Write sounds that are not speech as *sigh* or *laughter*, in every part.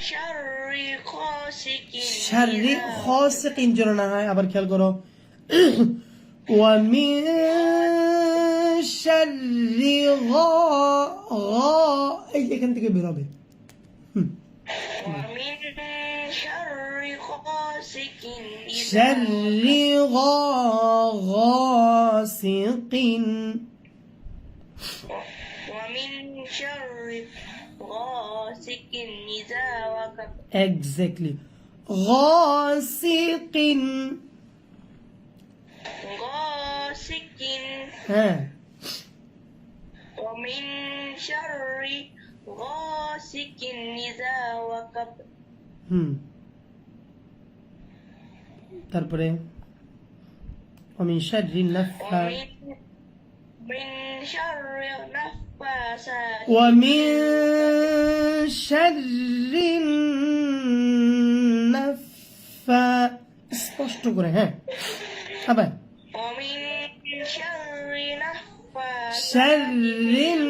شر غاسق শারীরিক إذا খসিকিন যেন না হয় আবার খেয়াল করো ومن شر غا غا এই এখান থেকে বের হবে হুম। ومن شر غاسق إذا شر غا غاسق ومن شر غاسق إذا وقب exactly غاسق غاسق হ্যাঁ ومن شر غاسق إذا وقب হুম তারপরে ومن شر النفاثات ومن من شر النفاسات ومن شر النفا স্পষ্ট করে হ্যাঁ আবার ومن شر نفاسات شر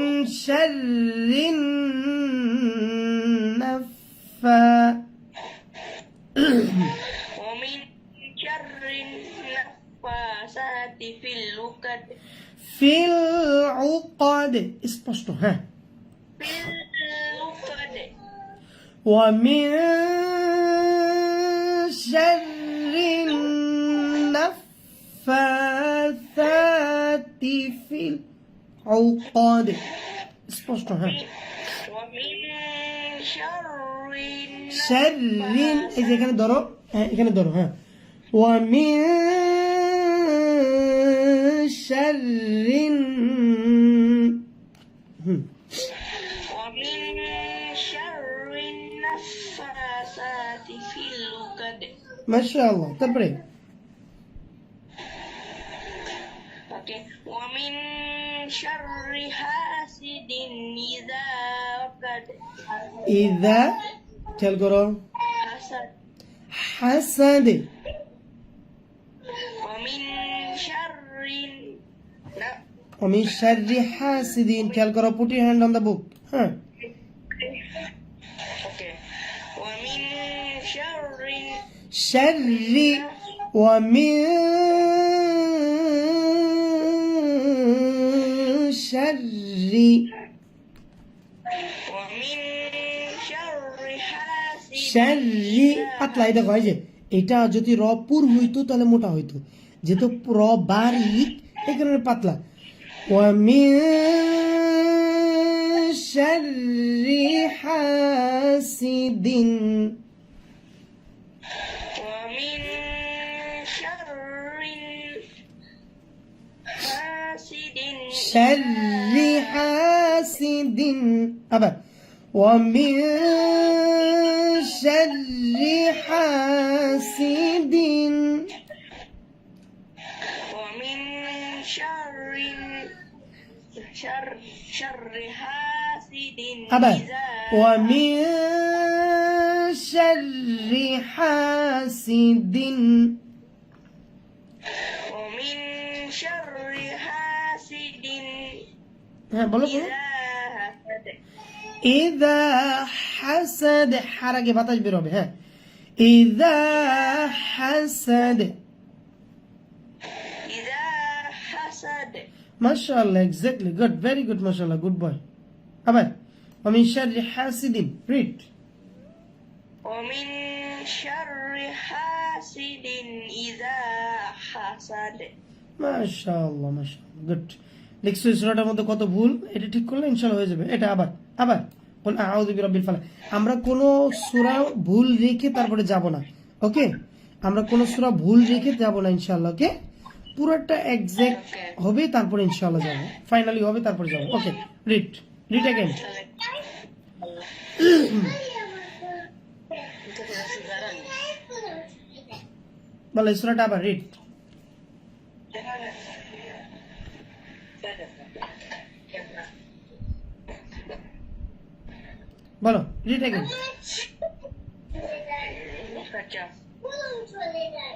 شر النفا ومن شر النفاسات في العقد في العقد. إسبشتو ها. في العقد. ومن شر النفاثات في العقد. إسبشتو ها. ومن شر شر إذا كانت ضرب إذا كانت ضرب ها. ومن شر ومن شر النفاثات في العقد ما شاء الله تبريك ومن شر حاسد إذا وقد إذا تلقرون حسد. حسد. لا ومن شر حاسد খেয়াল করো put your hand on the book হ্যাঁ اوكي ومن شر شر ومن شر ومن شر حاسد শারি পাতলা এটা হয় যে এটা যদি র পুর হইতো তাহলে মোটা হইতো যেহেতু র বারিক এই কারণে পাতলা ومن شر حاسد. ومن شر حاسد. شر حاسد. أبا. ومن شر حاسد. ومن شر شر شر حاسد إذا ومن شر حاسد. ومن شر حاسد إذا حسد. إذا حسد حركة بطش بربع إذا حسد. حسد ما شاء الله exactly good very good ما شاء الله good boy আবার ومن شر حاسد read ومن شر حاسد إذا حسد ما شاء الله ما شاء الله good দেখছো এই সূরাটার মধ্যে কত ভুল এটা ঠিক করলে ইনশাআল্লাহ হয়ে যাবে এটা আবার আবার বল আউযু বিরাব্বিল ফালাক আমরা কোনো সূরা ভুল রেখে তারপরে যাব না ওকে আমরা কোনো সূরা ভুল রেখে যাব না ইনশাআল্লাহ ওকে পুরোটা একজ্যাক্ট হবে তারপর ইনশাআল্লাহ যাব। ফাইনালি হবে তারপর যাব। ওকে রিড রিড अगेन বলো সুরাটা আবার রিড বলো রিড अगेन চলে যায়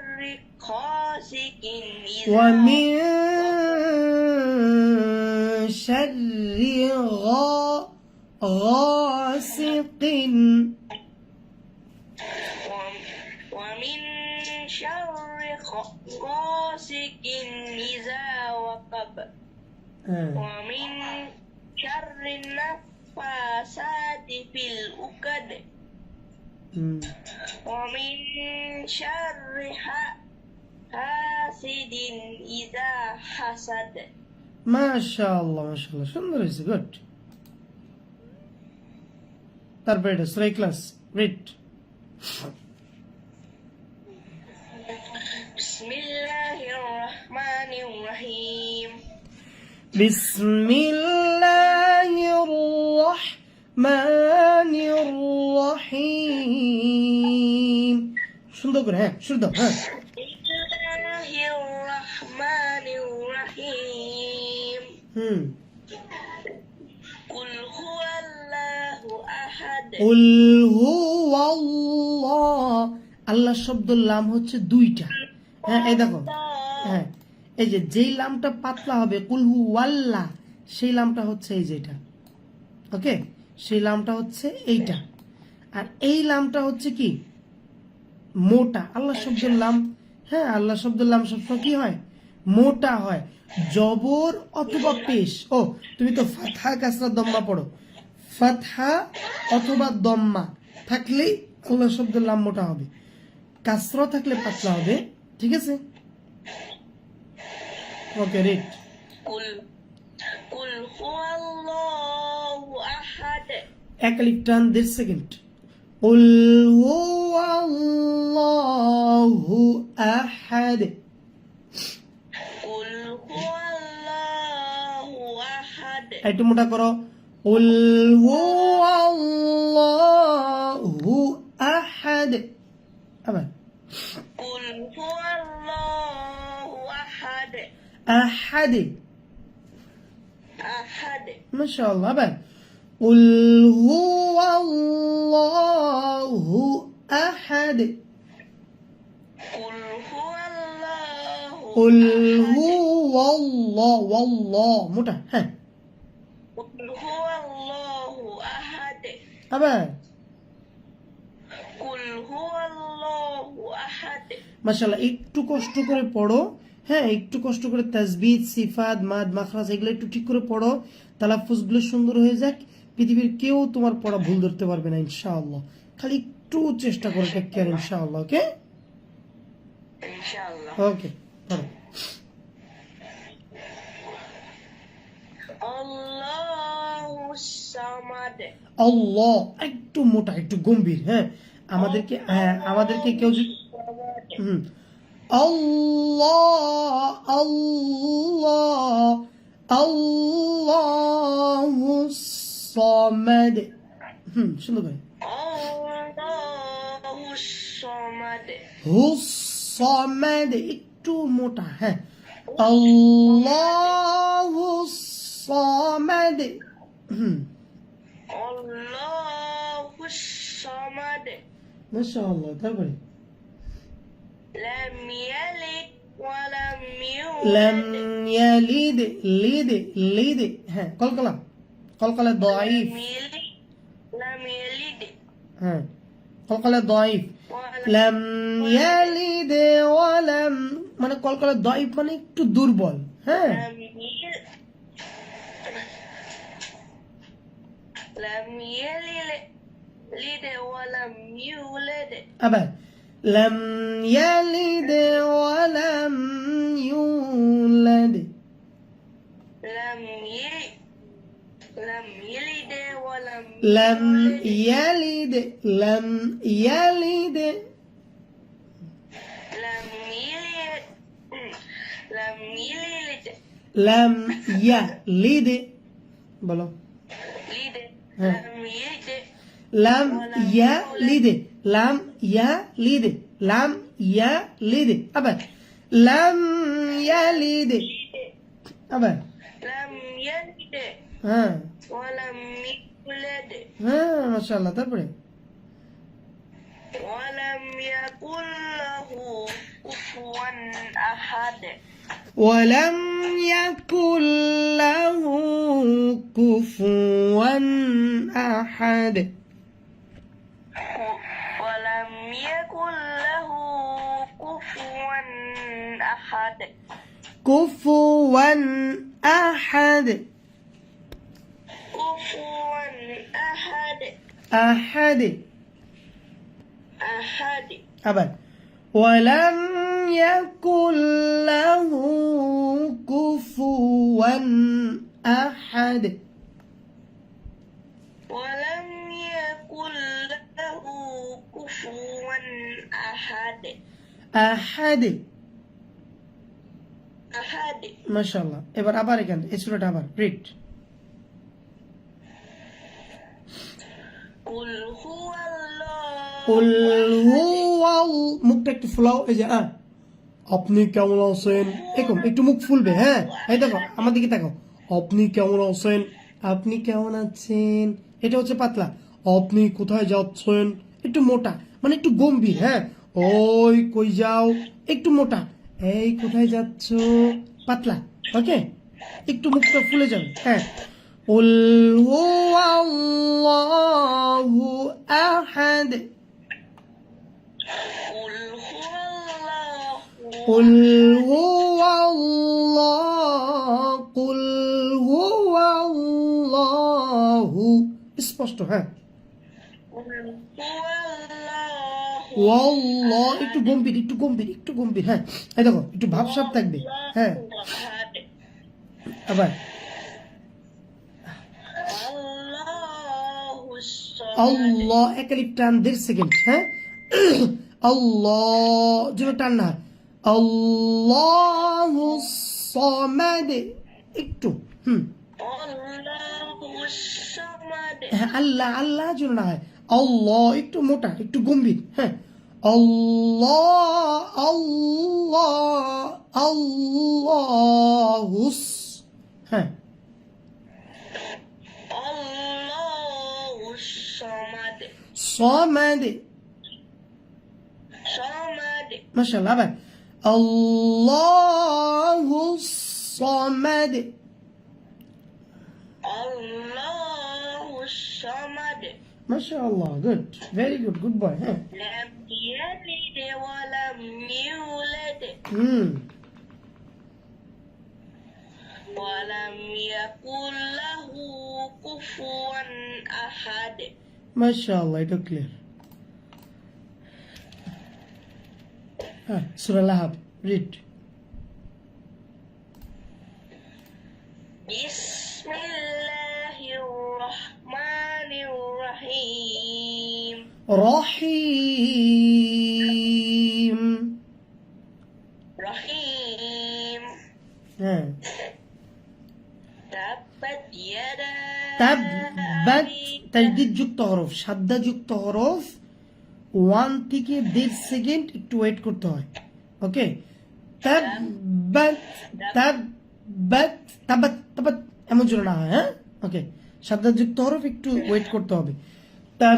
غاسق إذا ومن شر غا غاسق. ومن شر غاسق إذا وقب. آه. ومن شر النفاسات في الأكد. ومن شر حق হাসিদিন ইদা হাসাদ মাশাআল্লাহ মাশাআল্লাহ সুন্দর হয়েছে গুড তারপরে এটা সুরাই ক্লাস রিড বিসমিল্লাহির রহমানির রহিম বিসমিল্লাহির রহমানির রহিম সুন্দর করে হ্যাঁ সুন্দর হ্যাঁ আল্লাহ শব্দের লাম হচ্ছে দুইটা। হ্যাঁ এই দেখো। হ্যাঁ এই যে যেই লামটা পাতলা হবে কুলহু ওয়াল্লা সেই লামটা হচ্ছে এই যেটা। ওকে? সেই লামটা হচ্ছে এইটা। আর এই লামটা হচ্ছে কি? মোটা। আল্লাহ শব্দের লাম হ্যাঁ আল্লাহ শব্দের লাম সবসময় কি হয়? মোটা হয়। জবর অথবা পেশ। ও, তুমি তো ফাথা কাসরা দম্মা পড়ো। ফাথা অথবা দম্মা থাকলেই আল্লাহ শব্দের লাম মোটা হবে কাসরা থাকলে পাতলা হবে ঠিক আছে ওকে রেট قل قل هو الله أحد এক লিফ টান দেড় সেকেন্ড قل هو الله أحد قل هو الله أحد একটু মোটা করো قل هو الله أحد. أبا قل هو الله أحد. أحد. أحد. ما شاء الله. أبد قل هو الله أحد. قل هو الله قل هو الله. والله. متى ها মাসাল্লাহ একটু কষ্ট করে পড়ো হ্যাঁ একটু কষ্ট করে তাজবিদ সিফাত মাদ মাখরাজ এগুলো একটু ঠিক করে পড়ো তালাফুজগুলো সুন্দর হয়ে যাক পৃথিবীর কেউ তোমার পড়া ভুল ধরতে পারবে না ইনশাআল্লাহ। খালি একটু চেষ্টা করো ইনশাআল্লাহ। ওকে ওকে ধরো। আল্লাহ একটু মোটা, একটু গম্ভীর হ্যাঁ? আমাদেরকে হ্যাঁ আমাদেরকে কেউ যদি হুম। আল্লাহ আল্লাহ হু একটু মোটা হ্যাঁ। আল্লাহু হুম। আল্লাহু সামাদ মাশাআল্লাহ হ্যাঁ কলকলা। কলকলা দাঈফ লাম ইয়ালিদ হ্যাঁ কলকলা লাম মানে কলকলা দাঈফ মানে একটু দুর্বল হ্যাঁ। لم يلد ولم يولد أبدا لم يلد ولم يولد لم يلد لم يلد ولم لم يلد لم يلد لم يلد لم يلد لم يلد لم يلد লাম ইয়া লিদে লাম ইয়া লিদে লাম ইয়া লিদে আবার লাম ইয়া লিদে আবার لم يلد হ্যাঁ ولم يولد হ্যাঁ মাশাআল্লাহ তারপরে ولم يكن له كفوا أحد ولم يكن له كفوا أحد. ولم يكن له كفوا أحد. كفوا أحد. كفوا أحد. أحد. أحد. أبدا ولم يكن له كفوا أحد. ولم يكن له كفوا أحد أحد أحد ما شاء الله এবার আবার এখানে এই সূরাটা আবার রিড قل هو الله قل هو ال- মুখটা একটু ফুলাও এই যে হ্যাঁ আপনি কেমন আছেন এরকম একটু মুখ ফুলবে হ্যাঁ এই দেখো আমার দিকে তাকাও আপনি কেমন আছেন আপনি কেমন আছেন এটা হচ্ছে পাতলা আপনি কোথায় যাচ্ছেন একটু মোটা মানে একটু গম্ভীর হ্যাঁ ওই কই যাও একটু মোটা এই কোথায় যাচ্ছ পাতলা ওকে একটু মুখটা ফুলে যাবে হ্যাঁ قل هو الله أحد قل هو الله قل স্পষ্ট হ্যাঁ। একটু গম্ভীর একটু গম্ভীর একটু গম্ভীর হ্যাঁ। এই দেখো, একটু ভাবসাব থাকবে হ্যাঁ। আবার। আল্লাহ একালি টান দেড় সেকেন্ড হ্যাঁ। আল্লাহ, যেন টান না আল্লাহ একটু, হুম। আল্লাহ আল্লাহ যেন না হয়। অল্লাহ একটু মোটা একটু গম্ভীর হ্যাঁ। অল্লাহ অল্লাহ আল্লাহুস হ্যাঁ। সমাদ। মাশাআল্লাহ আবার। আল্লাহুস সমাদ। আল্লাহ Somali. MashaAllah, good. Very good, good boy. Huh? Mmm. يلد ولم يولد. Mm. ولم يكن MashaAllah, it's clear. Huh, Surah Lahab, read. Yes. রহিম। রহিম। হ্যাঁ। যুক্ত হরফ সাদ্দা যুক্ত হরফ ওয়ান থেকে দেড় সেকেন্ড একটু ওয়েট করতে হয়। ওকে তাব্বাত তাব্বাত তাব্বাত এমন জোরে না হয় হ্যাঁ? ওকে সাদ্দা যুক্ত হরফ একটু ওয়েট করতে হবে। তার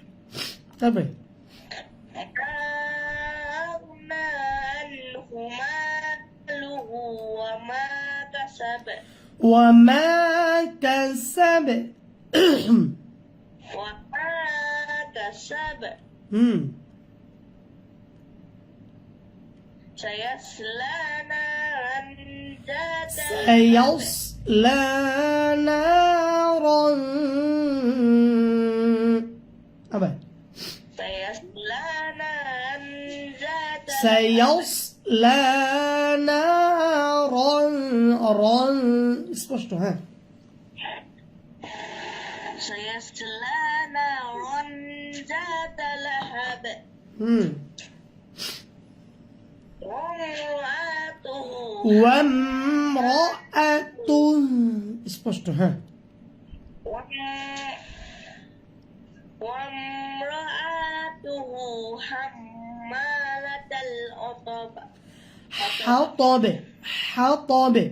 كسب. وما كسب. وما كسب. سيصلى نارا ذات سيصلى نارا سيصلى نارا رن স্পষ্ট হ্যাঁ سيصلى نارا ذات لهب হুম وامرأته وامرأته স্পষ্ট হ্যাঁ وام- وامرأته حمالة হামালাতাল অতব। হাতবে। হাতবে।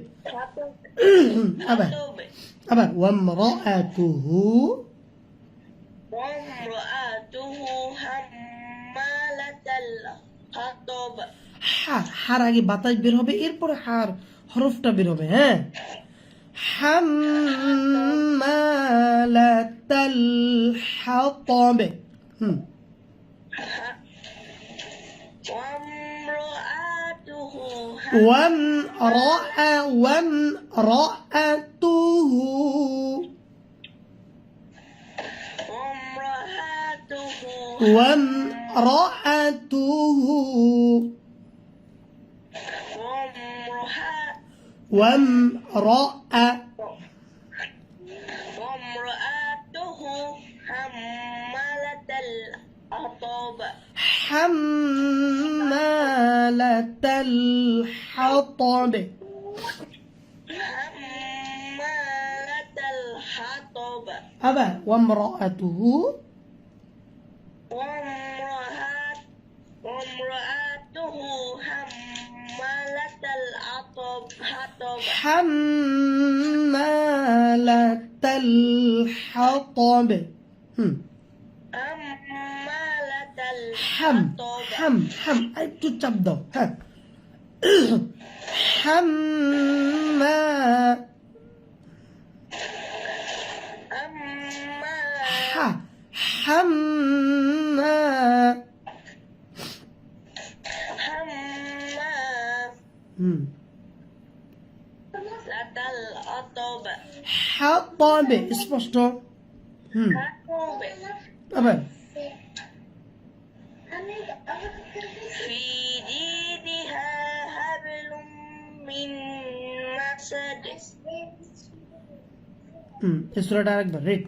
হা হার আগে বাতাস বের হবে এরপরে হার হরফটা বের হবে হ্যাঁ? হামালাতাল হাতবে। হুম। وامرأة وامرأته وامرأته وامرأة وامرأته حملة الأطباء حملة حمالة الحطب. حمالة الحطب. أبا وامرأته؟ وامرأته حمالة الحطب. حطب. حمالة الحطب. ham ham ham. Anh tôi chăm đầu. *coughs* Ham hamma ha hamma hamma How bomb is for store? Hmm. How bomb? في جيدها حبل من مسد হুম এই সূরাটা আরেকবার রেড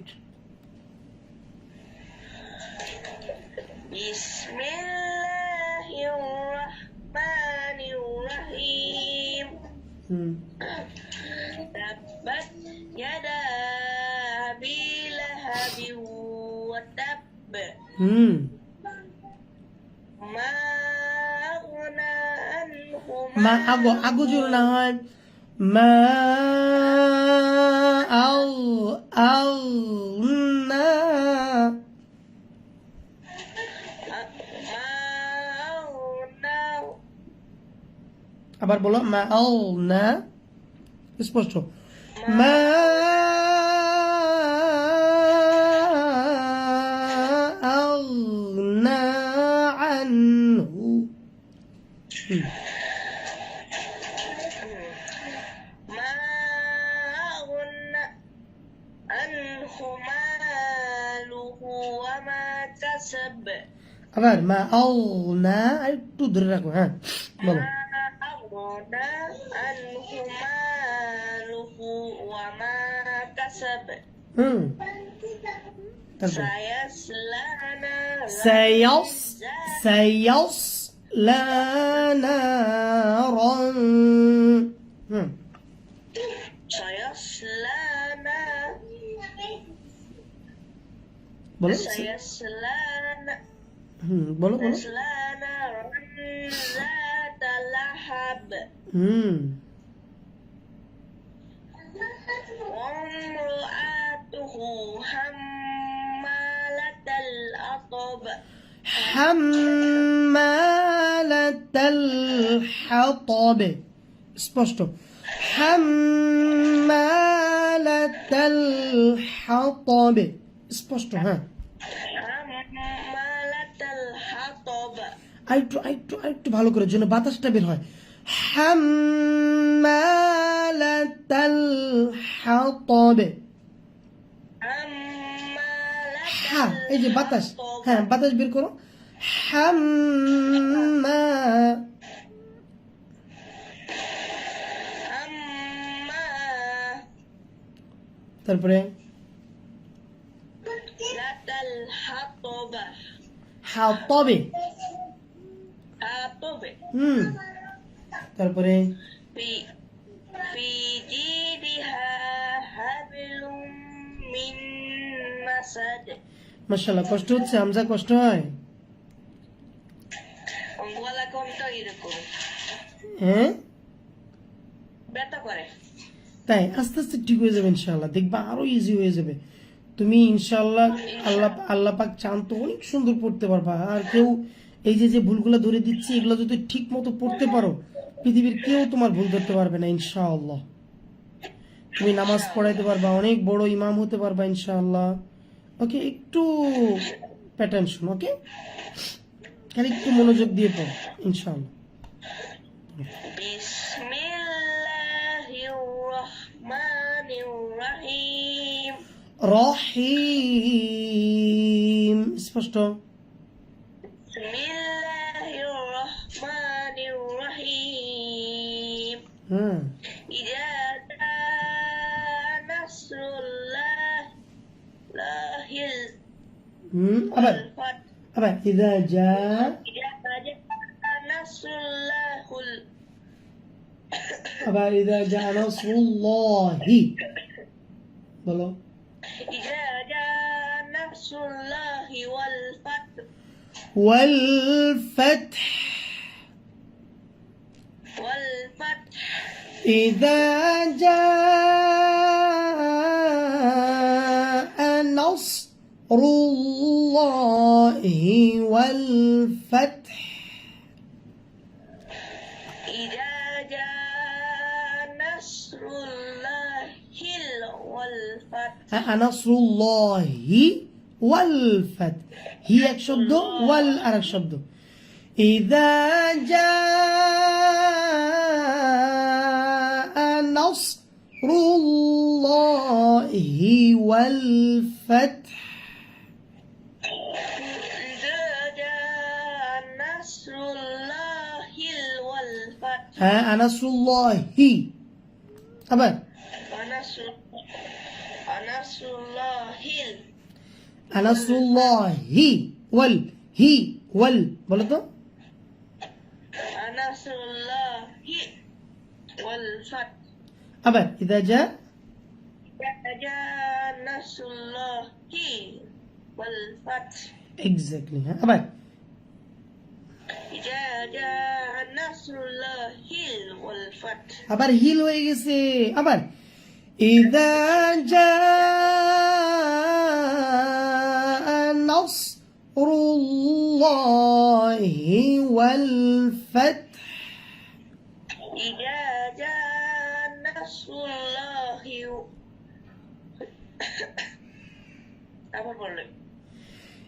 بسم الله الرحمن الرحيم হুম تبت يدا أبي لهب وتب হুম ما أغنى عنه মা আগো আগো জোর না হয় মা আও আও না ما أغنى আবার বলো মা আও না স্পষ্ট মা আবার মা আও না আর একটু ধরে রাখো হ্যাঁ বলো ما أغنى عنه ماله وما كسب হুম তারপর سيصلى نارا سيص سيصلى نارا হুম سيصلى نارا বলো سيصلى نا- হুম বলো বলো سيصلى نارا ذات لهب হুম وامرأته حمالة الحطب حمالة الحطب স্পষ্ট حمالة الحطب স্পষ্ট হ্যাঁ আরেকটু আরেকটু আরেকটু ভালো করে জন্য বাতাসটা বের হয়। হামালাতাল হা, এই যে বাতাস। হ্যাঁ বাতাস বের করো। তারপরে? হুম। তারপরে? মাসাল্লাহ কষ্ট হচ্ছে আমজা কষ্ট হয়? হ্যাঁ? তাই আস্তে আস্তে ঠিক হয়ে যাবে ইনশাআল্লাহ দেখবা আরও ইজি হয়ে যাবে। তুমি ইনশাআল্লাহ। আল্লাহ আল্লাহ পাক চান তো অনেক সুন্দর পড়তে পারবা আর কেউ এই যে যে ভুলগুলো ধরে দিচ্ছি এগুলো যদি ঠিক মতো পড়তে পারো পৃথিবীর কেউ তোমার ভুল ধরতে পারবে না ইনশাআল্লাহ। তুমি নামাজ পড়াইতে পারবা অনেক বড় ইমাম হতে পারবা ইনশাআল্লাহ। ওকে একটু প্যাটার্ন শুন ওকে? খালি একটু মনোযোগ দিয়ে পড়ো ইনশাআল্লাহ। রহিম স্পষ্ট? Bismillahirrahmanirrahim. Hmm. Ija nasrullah lahil. Hmm, apa? Apa? Ida ja. Ida ja nasrullahul. Apa? Ida ja nasrullahi. Belum. Ida ja nasrullah. والفتح. والفتح إذا جاء نصر الله والفتح. إذا جاء نصر الله والفتح. آه، نصر الله والفتح. হি এক শব্দ ওয়াল আর এক শব্দ ইদা জা নসরুল্লাহি ওয়াল ফাতহ হ্যাঁ আনাসুল্লাহি আবার আনাসুল্লাহিল আনাসুল্লাহি ওয়াল হি ওয়াল বলো তো। আনাসুল্লাহি ওয়াল ফাত। আবার ইদা যা জা নাসুল্লাহি ওয়াল ফাত। এক্স্যাক্টলি হ্যাঁ আবার হিল হয়ে গেছে আবার। ইদা জা نصر الله والفتح. إذا جاء نصر الله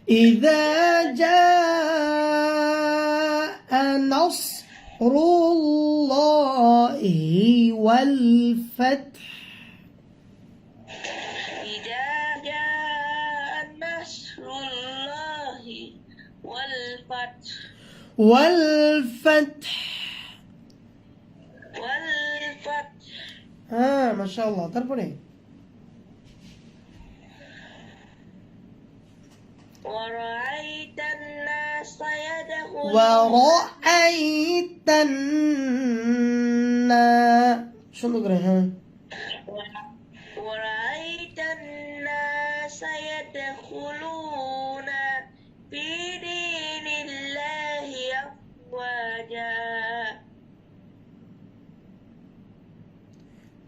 إذا جاء نصر الله والفتح. والفتح والفتح হ্যাঁ মাশাআল্লাহ তারপরে ورأيت الناس يدخلون ورأيت الناس সুন্দর করে হ্যাঁ ورأيت الناس يدخلون في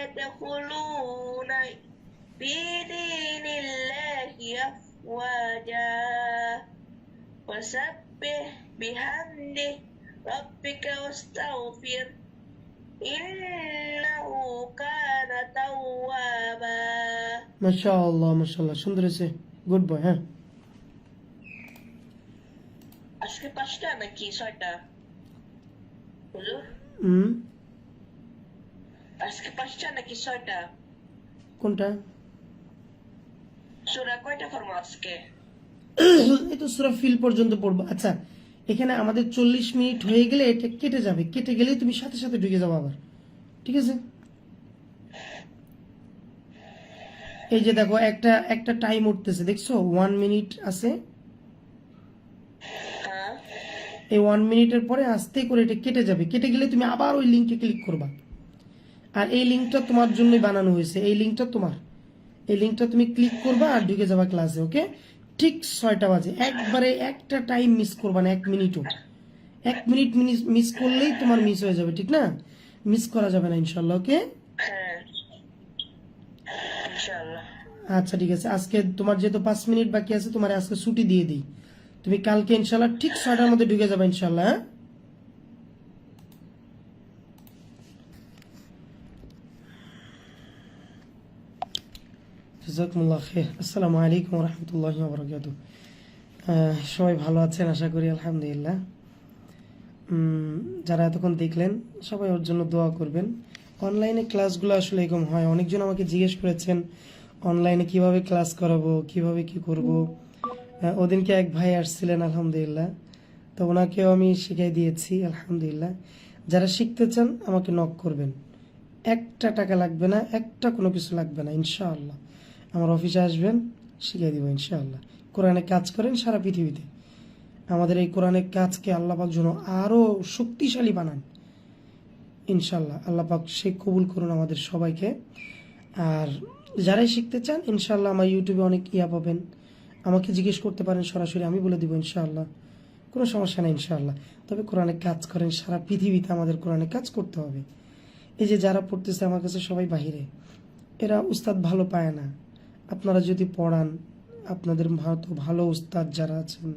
يدخلون في دين الله أفواجا فسبح بحمده ربك واستغفر إنه كان توابا মাশাআল্লাহ মাশাআল্লাহ সুন্দর হয়েছে গুড বয় হ্যাঁ আজকে পাঁচটা নাকি ছয়টা হুজুর হুম আজকে পাঁচটা নাকি ছয়টা? কোনটা? সুরা কয়টা ফরমা আজকে? *coughs* এই তো সুরা ফিল পর্যন্ত পড়ব। আচ্ছা এখানে আমাদের চল্লিশ মিনিট হয়ে গেলে এটা কেটে যাবে। কেটে গেলেই তুমি সাথে সাথে ঢুকে যাব আবার। ঠিক আছে? এই যে দেখো একটা একটা টাইম উঠতেছে। দেখছ? ওয়ান মিনিট আছে। হ্যাঁ। এই ওয়ান মিনিটের পরে আস্তে করে এটা কেটে যাবে। কেটে গেলে তুমি আবার ওই লিঙ্কে ক্লিক করবা। আর এই লিঙ্কটা তোমার জন্যই বানানো হয়েছে। এই লিঙ্কটা তোমার। এই লিঙ্কটা তুমি ক্লিক করবা আর ঢুকে যাবা ক্লাসে ওকে ঠিক ছয়টা বাজে। একবারে একটা টাইম মিস করবা না এক মিনিটও এক মিনিট মিস করলেই তোমার মিস হয়ে যাবে ঠিক না? মিস করা যাবে না ইনশাল্লাহ ওকে হ্যাঁ আচ্ছা ঠিক আছে। আজকে তোমার যেহেতু পাঁচ মিনিট বাকি আছে তোমার আজকে ছুটি দিয়ে দিই। তুমি কালকে ইনশাল্লাহ ঠিক ছয়টার মধ্যে ঢুকে যাবে ইনশাল্লাহ হ্যাঁ? জাজাকুমুল্লাহ খের আসসালামু আলাইকুম রহমতুল্লাহ বরকাত সবাই ভালো আছেন? আশা করি আলহামদুলিল্লাহ। যারা এতক্ষণ দেখলেন, সবাই ওর জন্য দোয়া করবেন। অনলাইনে ক্লাসগুলো আসলে এরকম হয়। অনেকজন আমাকে জিজ্ঞেস করেছেন অনলাইনে কীভাবে ক্লাস করাবো? কীভাবে কি করব? ওদিনকে এক ভাই আসছিলেন, আলহামদুলিল্লাহ। তো ওনাকেও আমি শিখাই দিয়েছি, আলহামদুলিল্লাহ। যারা শিখতে চান, আমাকে নক করবেন। একটা টাকা লাগবে না, একটা কোনো কিছু লাগবে না, ইনশাআল্লাহ। আমার অফিসে আসবেন, শিখিয়ে দিব ইনশাআল্লাহ। কোরআনে কাজ করেন সারা পৃথিবীতে। আমাদের এই কোরআনের কাজকে আল্লাপাক যেন আরও শক্তিশালী বানান। ইনশাল্লাহ আল্লাপাক সে কবুল করুন আমাদের সবাইকে। আর যারাই শিখতে চান ইনশাল্লাহ আমার ইউটিউবে অনেক ইয়া পাবেন। আমাকে জিজ্ঞেস করতে পারেন, সরাসরি আমি বলে দিব ইনশাআল্লাহ। কোনো সমস্যা নেই ইনশাআল্লাহ। তবে কোরআনে কাজ করেন, সারা পৃথিবীতে আমাদের কোরআনে কাজ করতে হবে। এই যে যারা পড়তেছে, আমার কাছে সবাই বাহিরে। এরা উস্তাদ ভালো পায় না। আপনারা যদি পড়ান আপনাদের হয়তো ভালো উস্তাদ যারা আছেন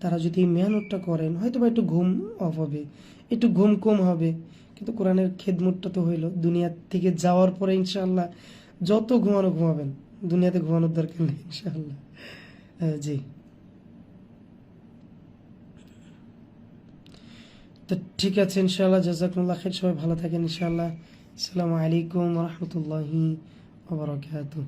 তারা যদি এই মেহনতটা করেন হয়তো বা একটু ঘুম অফ হবে একটু ঘুম কম হবে কিন্তু কোরআনের খেদমতটা তো হইল দুনিয়া থেকে যাওয়ার পরে ইনশাল্লাহ যত ঘুমানো ঘুমাবেন দুনিয়াতে ঘুমানোর দরকার নেই ইনশাল্লাহ আহ, জি। তো ঠিক আছে ইনশাআল্লাহ জাজাকুমুল্লাহ খের সবাই ভালো থাকেন ইনশাআল্লাহ। আসসালামু আলাইকুম রহমতুল্লাহি ওবরাকাতুহ